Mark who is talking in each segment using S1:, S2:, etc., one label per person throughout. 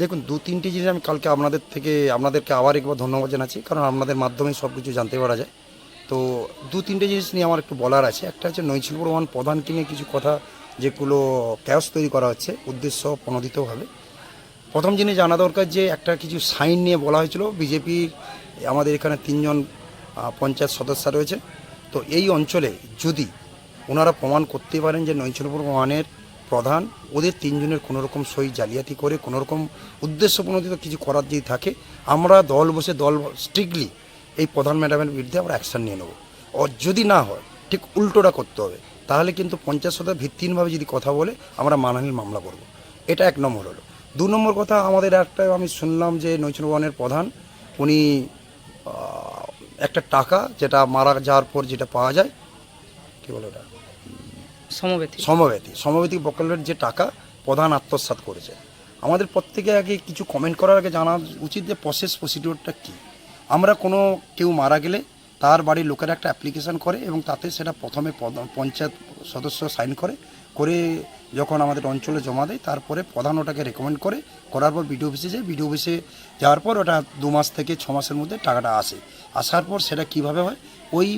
S1: দেখুন, দু, তিনটি জিনিস আমি কালকে আপনাদের থেকে, আপনাদেরকে আবার একবার ধন্যবাদ জানাচ্ছি, কারণ আপনাদের মাধ্যমে সব কিছু জানতে পারা যায়। তো দু, তিনটে জিনিস নিয়ে আমার একটু বলার আছে। একটা হচ্ছে নৈশিলপুর ওয়ান প্রধানকে নিয়ে কিছু কথা যেগুলো ক্যাশ তৈরি করা হচ্ছে, উদ্দেশ্য প্রণোদিতভাবে। প্রথম জিনিস জানা দরকার যে, একটা কিছু সাইন নিয়ে বলা হয়েছিল, বিজেপি, আমাদের এখানে তিনজন পঞ্চায়েত সদস্য রয়েছে। তো এই অঞ্চলে যদি ওনারা প্রমাণ করতে পারেন যে নৈচলপুর ওয়ানের প্রধান, ওদের তিনজনের কোনো রকম সই জালিয়াতি করে কোনো রকম উদ্দেশ্য প্রণোদিত কিছু করার যদি থাকে, আমরা দল বসে দল স্ট্রিক্টলি এই প্রধান ম্যাডামের বিরুদ্ধে আমরা অ্যাকশন নিয়ে নেব। ও যদি না হয়, ঠিক উল্টোটা করতে হবে। তাহলে কিন্তু পঞ্চাশ সদস্য ভিত্তিহীনভাবে যদি কথা বলে, আমরা মানহানির মামলা করব। এটা এক নম্বর হলো। দু নম্বর কথা, আমাদের একটা আমি শুনলাম যে নৈচন ওয়ানের প্রধান, উনি একটা টাকা যেটা মারা যাওয়ার পর যেটা পাওয়া যায়, কী বলে ওটা?
S2: সমবেতি।
S1: সমবেতি। সমবেতি প্রকল্পের যে টাকা, প্রধান আত্মসাৎ করেছে। আমাদের প্রত্যেকে আগে কিছু কমেন্ট করার আগে জানা উচিত যে প্রসেস প্রসিডিওরটা কী। আমরা কোনো কেউ মারা গেলে তার বাড়ির লোকেরা একটা অ্যাপ্লিকেশন করে এবং তাতে সেটা প্রথমে পঞ্চায়েত সদস্য সাইন করে করে যখন আমাদের অঞ্চলে জমা দেয়, তারপরে প্রধান ওটাকে রেকমেন্ড করে, করার পর বিডিও অফিসে যায়। বিডিও অফিসে যাওয়ার পর ওটা দু মাস থেকে ছ মাসের মধ্যে টাকাটা আসে। আসার পর সেটা কীভাবে হয়? ওই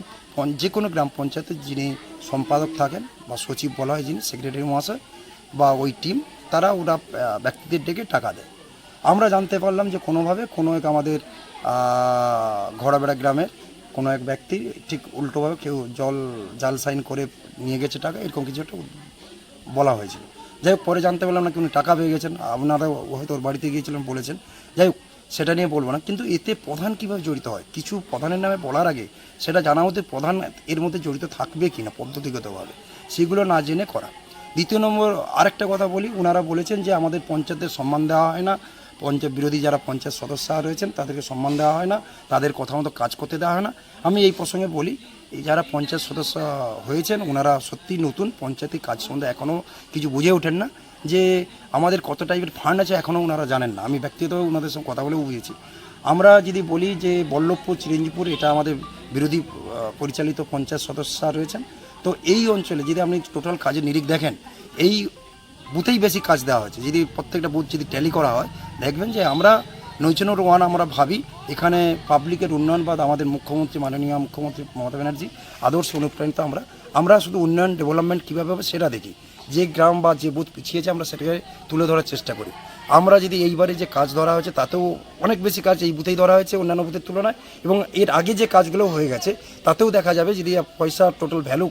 S1: যে কোনো গ্রাম পঞ্চায়েতের যিনি সম্পাদক থাকেন বা সচিব বলা হয়, যিনি সেক্রেটারি মহাশয় বা ওই টিম তারা ওরা ব্যক্তিদের ডেকে টাকা দেয়। আমরা জানতে পারলাম যে কোনোভাবে কোনো এক আমাদের ঘোড়াবেড়া গ্রামের কোনো এক ব্যক্তি ঠিক উল্টোভাবে কেউ জল, জাল সাইন করে নিয়ে গেছে টাকা, এরকম কিছু একটা বলা হয়েছিল। যাই হোক, পরে জানতে পারলাম না উনি টাকা পেয়ে গেছেন। আপনারা হয়তো ওর বাড়িতে গিয়েছিলেন বলেছেন। যাই হোক, সেটা নিয়ে বলব না। কিন্তু এতে প্রধান কীভাবে জড়িত হয়? কিছু প্রধানের নামে বলার আগে সেটা জানা হতে প্রধান এর মধ্যে জড়িত থাকবে কি না পদ্ধতিগতভাবে, সেগুলো না জেনে করা। দ্বিতীয় নম্বর, আরেকটা কথা বলি। ওনারা বলেছেন যে আমাদের পঞ্চায়েতের সম্মান দেওয়া হয় না। পঞ্চায়েত বিরোধী যারা পঞ্চায়েত সদস্য রয়েছেন, তাদেরকে সম্মান দেওয়া হয় না। তাদের কথা মতো কাজ করতে দেওয়া হয় না। আমি এই প্রসঙ্গে বলি যারা পঞ্চায়েত সদস্য হয়েছেন, ওনারা সত্যি নতুন পঞ্চায়েতের কাজ সম্বন্ধে এখনও কিছু বুঝে ওঠেন না যে আমাদের কত টাইপের ফান্ড আছে এখনও ওনারা জানেন না। আমি ব্যক্তিগত ওনাদের সঙ্গে কথা বলেও বুঝেছি। আমরা যদি বলি যে বল্লভপুর, চিরঞ্জিপুর, এটা আমাদের বিরোধী পরিচালিত পঞ্চায়েত সদস্য রয়েছেন, তো এই অঞ্চলে যদি আপনি টোটাল কাজের নিরিখ দেখেন, এই বুথেই বেশি কাজ দেওয়া হয়েছে। যদি প্রত্যেকটা বুথ যদি ট্যালি করা হয়, দেখবেন যে আমরা নৈচনর ওয়ান আমরা ভাবি, এখানে পাবলিকের উন্নয়ন বাদ আমাদের মুখ্যমন্ত্রী, মাননীয় মুখ্যমন্ত্রী মমতা ব্যানার্জি আদর্শ অনুপ্রাণিত আমরা। আমরা শুধু উন্নয়ন, ডেভেলপমেন্ট কীভাবে হবে সেটা দেখি। যে গ্রাম বা যে বুথ পিছিয়েছে আমরা সেটাকে তুলে ধরার চেষ্টা করি। আমরা যদি এইবারে যে কাজ ধরা হয়েছে, তাতেও অনেক বেশি কাজ এই বুথেই ধরা হয়েছে, অন্যান্য বুথের তুলনায়। এবং এর আগে যে কাজগুলো হয়ে গেছে, তাতেও দেখা যাবে যদি পয়সা টোটাল ভ্যালু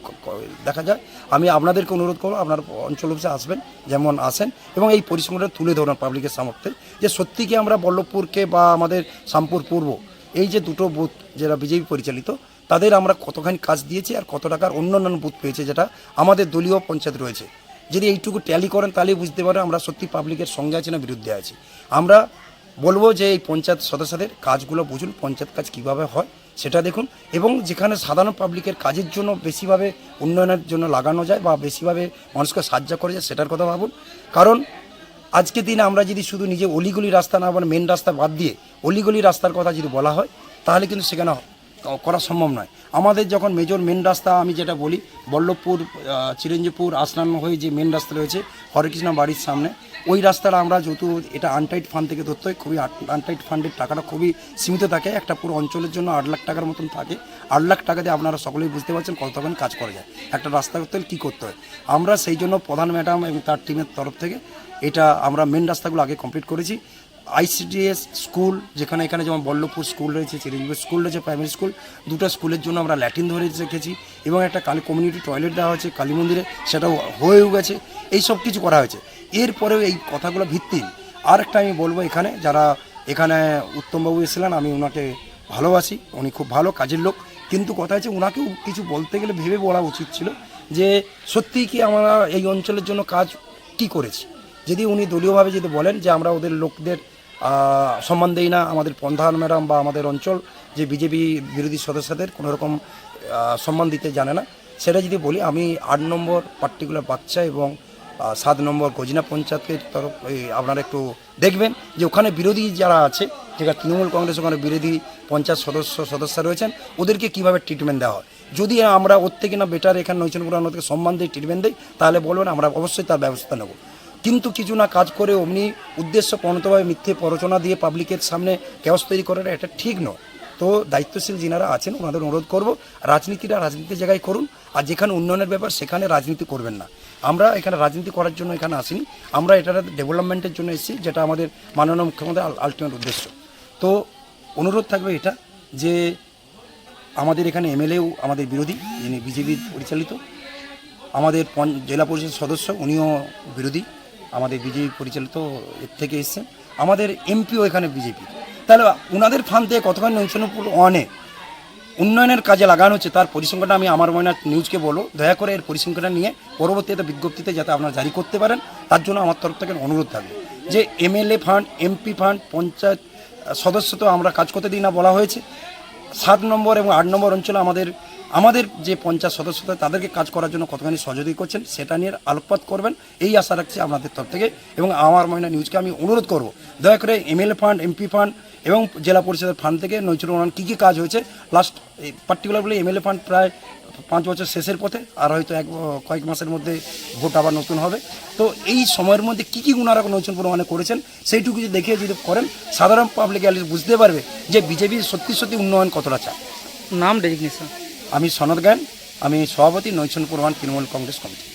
S1: দেখা যায়, আমি আপনাদেরকে অনুরোধ করব, আপনার অঞ্চল অফিসে আসবেন, যেমন আসেন এবং এই পরিশ্রমটা তুলে ধরুন পাবলিকের সামর্থ্যে। যে সত্যি কি আমরা বল্লভপুরকে বা আমাদের শামপুর পূর্ব, এই যে দুটো বুথ যারা বিজেপি পরিচালিত, তাদের আমরা কতখানি কাজ দিয়েছি আর কত টাকার অন্য অন্যান্য বুথ পেয়েছে, যেটা আমাদের দলীয় পঞ্চায়েত রয়েছে। যদি এইটুকু ট্যালি করেন তাহলেই বুঝতে পারেন আমরা সত্যি পাবলিকের সঙ্গে আছি না, বিরুদ্ধে আছি। আমরা বলব যে এই পঞ্চায়েত সদস্যদের কাজগুলো বুঝুন, পঞ্চায়েত কাজ কীভাবে হয়, সেটা দেখুন। এবং যেখানে সাধারণ পাবলিকের কাজের জন্য বেশিভাবে উন্নয়নের জন্য লাগানো যায় বা বেশিভাবে মানুষকে সাহায্য করা যায়, সেটার কথা ভাবুন। কারণ আজকে দিনে আমরা যদি শুধু নিজে অলিগলি রাস্তা না বলে মেন রাস্তা বাদ দিয়ে অলিগলি রাস্তার কথা যদি বলা হয়, তাহলে কিন্তু সেখানে করা সম্ভব নয়। আমাদের যখন মেজর মেন রাস্তা, আমি যেটা বলি, বল্লভপুর চিরঞ্জীবপুর, আসনান হয়ে যে মেন রাস্তা রয়েছে, হরেকৃষ্ণ বাড়ির সামনে, ওই রাস্তাটা আমরা যেহেতু এটা আনটাইট ফান্ড থেকে ধরতে হয়, খুবই আনটাইট ফান্ডের টাকাটা খুবই সীমিত থাকে, একটা পুরো অঞ্চলের জন্য আট লাখ টাকার মতন থাকে। আট লাখ টাকা দিয়ে আপনারা সকলেই বুঝতে পারছেন কতখানি কাজ করা যায়। একটা রাস্তা করতে হলে কী করতে হয়? আমরা সেই জন্য প্রধান ম্যাডাম এবং তার টিমের তরফ থেকে এটা আমরা মেন রাস্তাগুলো আগে কমপ্লিট করেছি। আইসিডিএস স্কুল যেখানে এখানে যেমন বল্লভপুর স্কুল রয়েছে, চিরঞ্জীবী স্কুল রয়েছে প্রাইমারি স্কুল দুটো স্কুলের জন্য আমরা ল্যাটিন ধরে রেখেছি এবং একটা কালী কমিউনিটি টয়লেট দেওয়া হয়েছে কালী মন্দিরে, সেটাও হয়েও গেছে, এই সব কিছু করা হয়েছে। এরপরেও এই কথাগুলো ভিত্তিহীন আর একটা আমি বলব এখানে, যারা এখানে উত্তমবাবু এসেছিলেন, আমি ওনাকে ভালোবাসি, উনি খুব ভালো কাজের লোক, কিন্তু কথা হচ্ছে ওনাকেও কিছু বলতে গেলে ভেবে বলা উচিত ছিল যে সত্যিই কি আমরা এই অঞ্চলের জন্য কাজ কি করেছি? যদি উনি দলীয়ভাবে যদি বলেন যে আমরা ওদের লোকদের সম্মান দেই না, আমাদের প্রধান ম্যাডাম বা আমাদের অঞ্চল যে বিজেপি বিরোধী সদস্যদের কোনো রকম সম্মান দিতে জানে না, সেটা যদি বলি, আমি আট নম্বর পার্টিকুলার বাচ্চা এবং সাত নম্বর গজিনা পঞ্চায়েতের তরফ আপনারা একটু দেখবেন যে ওখানে বিরোধী যারা আছে যেখানে তৃণমূল কংগ্রেস ওখানে বিরোধী পঞ্চায়েত সদস্য সদস্য রয়েছেন, ওদেরকে কীভাবে ট্রিটমেন্ট দেওয়া হয়? যদি আমরা ওর থেকে না বেটার এখানে নৈচনপুর থেকে সম্মান দিয়ে ট্রিটমেন্ট দিই, তাহলে বলবেন আমরা অবশ্যই তার ব্যবস্থা নেব। কিন্তু কিছু না কাজ করে অমনি উদ্দেশ্য প্রণতভাবে মিথ্যে প্ররোচনা দিয়ে পাবলিকের সামনে কেওস তৈরি করাটা এটা ঠিক নয়। তো দায়িত্বশীল যিনারা আছেন, ওনাদের অনুরোধ করব, রাজনীতিটা রাজনীতির জায়গায় করুন, আর যেখানে উন্নয়নের ব্যাপার সেখানে রাজনীতি করবেন না। আমরা এখানে রাজনীতি করার জন্য এখানে আসিনি, আমরা এটার ডেভেলপমেন্টের জন্য এসেছি, যেটা আমাদের মাননীয় মুখ্যমন্ত্রী আলটিমেট উদ্দেশ্য। তো অনুরোধ থাকবে এটা, যে আমাদের এখানে এমএলএও আমাদের বিরোধী, যিনি বিজেপি পরিচালিত, আমাদের জেলা পরিষদ সদস্য, উনিও বিরোধী। আমাদের বিজেপি পরিচালিত এর থেকে এসছেন আমাদের এমপিও এখানে বিজেপি। তাহলে ওনাদের ফান থেকে কতখানি নৌচনপুর অনে উন্নয়নের কাজে লাগানো হচ্ছে, তার পরিসংখ্যানটা আমি আমার ময়না নিউজকে বলো দয়া করে এর পরিসংখ্যানটা নিয়ে পরবর্তীতে বিজ্ঞপ্তিতে যাতে আপনারা জারি করতে পারেন, তার জন্য আমার তরফ থেকে অনুরোধ থাকবে। যে MLA fund, MP fund, panchayat সদস্য তো আমরা কাজ করতে দিই না বলা হয়েছে। সাত নম্বর এবং আট নম্বর অঞ্চলে আমাদের আমাদের যে পঞ্চায়েত সদস্যতা তাদেরকে কাজ করার জন্য কতখানি সহযোগী করছেন, সেটা নিয়ে আলোকপাত করবেন, এই আশা রাখছি আপনাদের তরফ থেকে। এবং আমার ময়না নিউজকে আমি অনুরোধ করব, দয়া করে এমএলএ ফান্ড, এমপি ফান্ড এবং জেলা পরিষদের ফান্ড থেকে নৈচুর উন্নয়ন কী কী কাজ হয়েছে লাস্ট পার্টিকুলারলি এমএলএ ফান্ড প্রায় পাঁচ বছর শেষের পথে, আর হয়তো এক, কয়েক মাসের মধ্যে ভোট আবার নতুন হবে। তো এই সময়ের মধ্যে কী কী ওনারা নৈচন পরিমাণে করেছেন, সেইটুকু যদি দেখে যদি করেন, সাধারণ পাবলিক বুঝতে পারবে যে বিজেপি সত্যি সত্যি উন্নয়ন কতটা চায়।
S2: নাম ডেজিগনেশন
S1: আমি সনদ জ্ঞান আমি সভাপতি Naichanpur one Trinamool Congress committee.